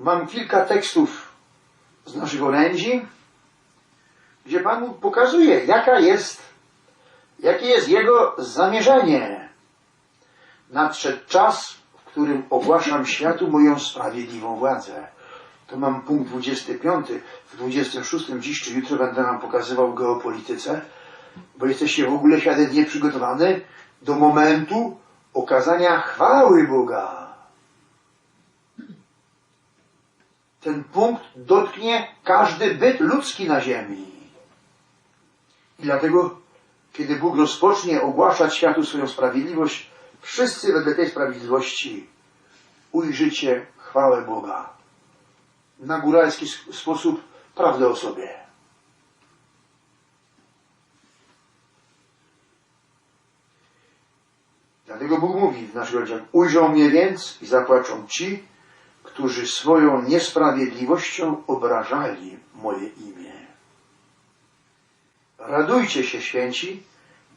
mam kilka tekstów z naszych orędzi, gdzie Pan Bóg pokazuje, jaka jest, jakie jest Jego zamierzenie. Nadszedł czas, w którym ogłaszam światu moją sprawiedliwą władzę. To mam punkt 25. W 26 dziś czy jutro będę Wam pokazywał geopolityce, bo jesteście w ogóle światem nieprzygotowany do momentu okazania chwały Boga. Ten punkt dotknie każdy byt ludzki na ziemi. I dlatego, kiedy Bóg rozpocznie ogłaszać światu swoją sprawiedliwość, wszyscy wedle tej sprawiedliwości ujrzycie chwałę Boga. Na góralski sposób prawdę o sobie. Dlatego Bóg mówi w naszych oczach, ujrzą mnie więc i zapłaczą ci, którzy swoją niesprawiedliwością obrażali moje imię. Radujcie się, święci,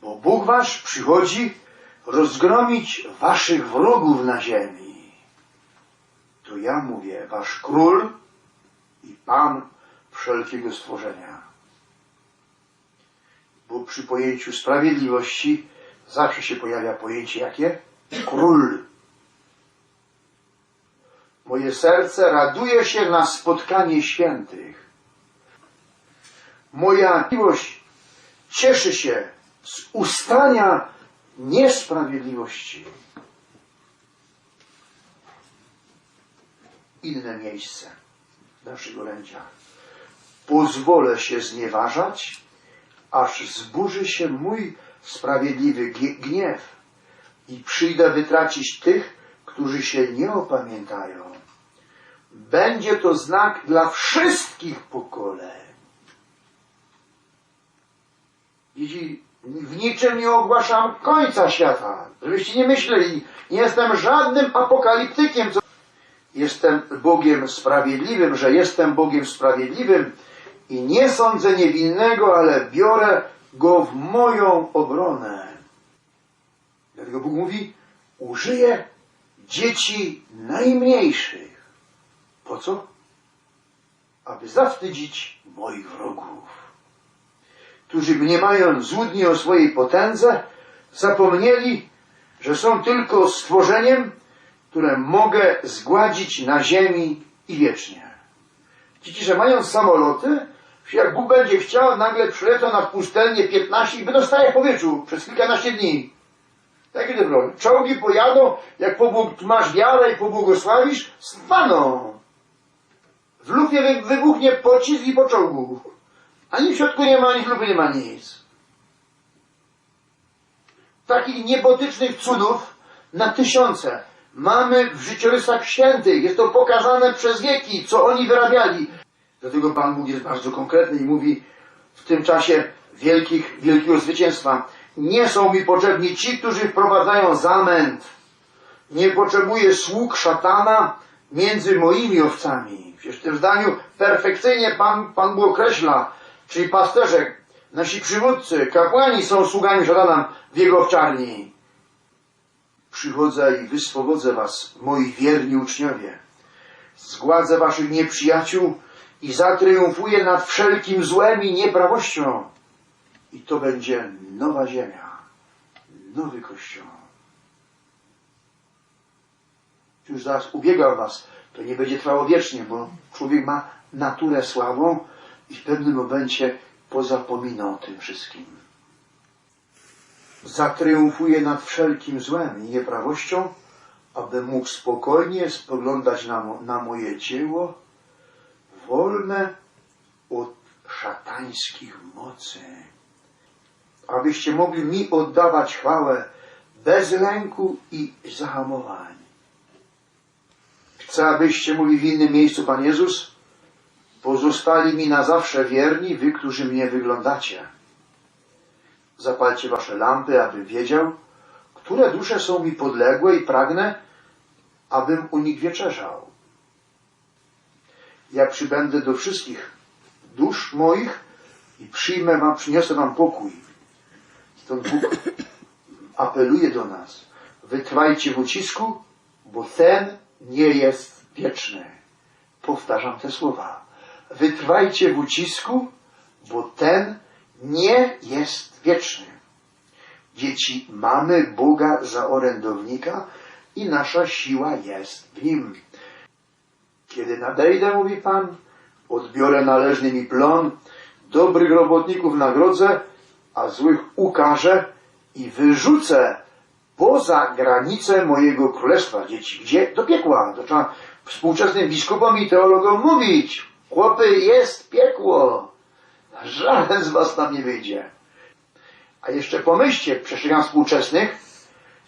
bo Bóg wasz przychodzi rozgromić waszych wrogów na ziemi. To ja mówię, wasz król i pan wszelkiego stworzenia. Bo przy pojęciu sprawiedliwości zawsze się pojawia pojęcie jakie? Król. Moje serce raduje się na spotkanie świętych. Moja miłość cieszy się z ustania niesprawiedliwości. Inne miejsce w naszych orędziach. Pozwolę się znieważać, aż zburzy się mój sprawiedliwy gniew i przyjdę wytracić tych, którzy się nie opamiętają. Będzie to znak dla wszystkich pokoleń. Jeśli w niczym nie ogłaszam końca świata, żebyście nie myśleli, nie jestem żadnym apokaliptykiem. Jestem Bogiem sprawiedliwym, że jestem Bogiem sprawiedliwym i nie sądzę niewinnego, ale biorę go w moją obronę. Dlatego Bóg mówi, użyję dzieci najmniejszych. Po co? Aby zawstydzić moich wrogów, którzy mniemając złudnie o swojej potędze, zapomnieli, że są tylko stworzeniem, które mogę zgładzić na ziemi i wiecznie. Ci, że mają samoloty, jak Bóg będzie chciał, nagle przylecą na pustelnię 15 i stać w powietrzu przez kilkanaście dni. Takie dobro. Czołgi pojadą, jak pobłog, masz wiarę i pobłogosławisz, staną. W lufie wy, wybuchnie pocisk i po czołgu. Ani w środku nie ma, ani w lufie nie ma nic. Takich niebotycznych cudów na tysiące mamy w życiorysach świętych. Jest to pokazane przez wieki, co oni wyrabiali. Dlatego Pan Bóg jest bardzo konkretny i mówi w tym czasie wielkich, wielkiego zwycięstwa. Nie są mi potrzebni ci, którzy wprowadzają zamęt. Nie potrzebuję sług szatana między moimi owcami. Przecież w tym zdaniu perfekcyjnie Pan, Pan Bóg określa, czyli pasterze, nasi przywódcy, kapłani są sługami szatana w jego owczarni. Przychodzę i wyswobodzę was, moi wierni uczniowie. Zgładzę waszych nieprzyjaciół i zatriumfuję nad wszelkim złem i nieprawością. I to będzie nowa ziemia, nowy kościół. Już zaraz ubiegał was, to nie będzie trwało wiecznie, bo człowiek ma naturę sławą i w pewnym momencie pozapomina o tym wszystkim. Zatriumfuje nad wszelkim złem i nieprawością, aby mógł spokojnie spoglądać na, na moje dzieło, wolne od szatańskich mocy. Abyście mogli mi oddawać chwałę bez lęku i zahamowań. Chcę, abyście, mówi w innym miejscu Pan Jezus, pozostali mi na zawsze wierni, wy, którzy mnie wyglądacie. Zapalcie wasze lampy, abym wiedział, które dusze są mi podległe i pragnę, abym u nich wieczerzał. Ja przybędę do wszystkich dusz moich i przyjmę wam, przyniosę wam pokój. Stąd Bóg apeluje do nas. Wytrwajcie w ucisku, bo ten nie jest wieczny. powtarzam te słowa. Wytrwajcie w ucisku, bo ten nie jest wieczny. Dzieci, mamy Boga za orędownika i nasza siła jest w Nim. Kiedy nadejdę, mówi Pan, odbiorę należny mi plon, dobrych robotników nagrodzę, a złych ukażę i wyrzucę poza granice mojego królestwa dzieci. Gdzie? Do piekła. To trzeba współczesnym biskupom i teologom mówić. Chłopy, jest piekło. Żaden z was tam nie wyjdzie. A jeszcze pomyślcie, przestrzegam współczesnych,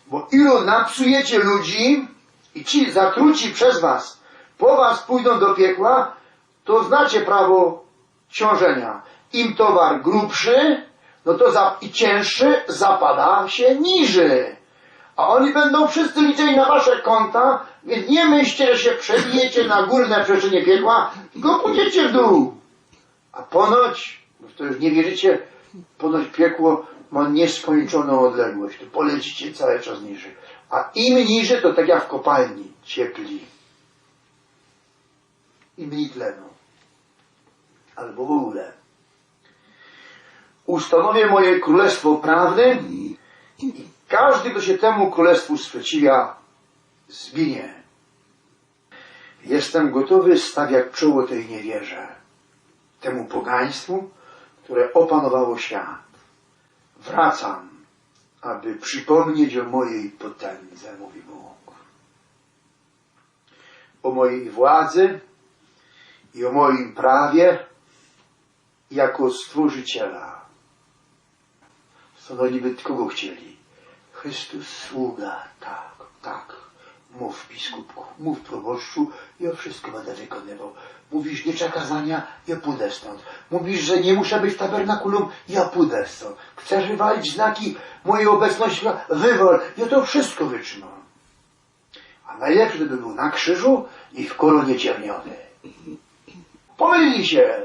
bo ilu napsujecie ludzi i ci zatruci przez was po was pójdą do piekła, to znacie prawo ciążenia. Im towar grubszy, no to za, i cięższy zapada się niżej. A oni będą wszyscy liczyli na wasze konta, więc nie myślcie, że się przebijecie na górne przestrzenie piekła, tylko pójdziecie w dół. A ponoć, w to już nie wierzycie, ponoć piekło ma nieskończoną odległość. To polecicie cały czas niżej. A im niżej, to tak jak w kopalni, ciepli. I mniej tlenu. Albo w ogóle. Ustanowię moje królestwo prawne i każdy, kto się temu królestwu sprzeciwia, zginie. Jestem gotowy stawiać czoło tej niewierze, temu pogaństwu, które opanowało świat. Wracam, aby przypomnieć o mojej potędze, mówi Bóg. O mojej władzy i o moim prawie jako stworzyciela. Co no niby kogo chcieli? Chrystus sługa, tak, tak. Mów biskupku, mów proboszczu, ja wszystko będę wykonywał. Mówisz nie kazania, ja pójdę stąd. Mówisz, że nie muszę być w tabernakulum, ja pójdę stąd. Chcesz wywalić znaki mojej obecności, wywal, ja to wszystko wytrzymam. A najlepszy by był na krzyżu i w koronie ciemniony. Pomylili się.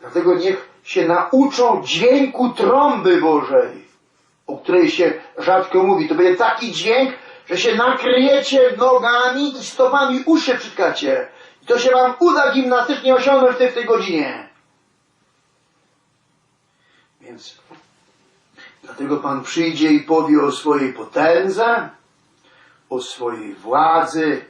Dlatego niech się nauczą dźwięku trąby Bożej, o której się rzadko mówi. To będzie taki dźwięk, że się nakryjecie nogami i stopami uszy przytkacie. I to się wam uda gimnastycznie osiągnąć w tej, w tej godzinie. Więc dlatego Pan przyjdzie i powie o swojej potędze, o swojej władzy,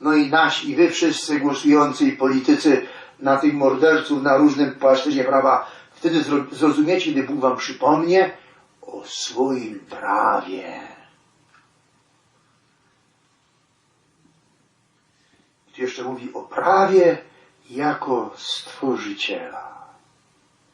no i nasi, i wy wszyscy głosujący i politycy na tych morderców na różnym płaszczyźnie prawa, wtedy zro- zrozumiecie, gdy Bóg wam przypomnie o swoim prawie. Tu jeszcze mówi o prawie jako stworzyciela.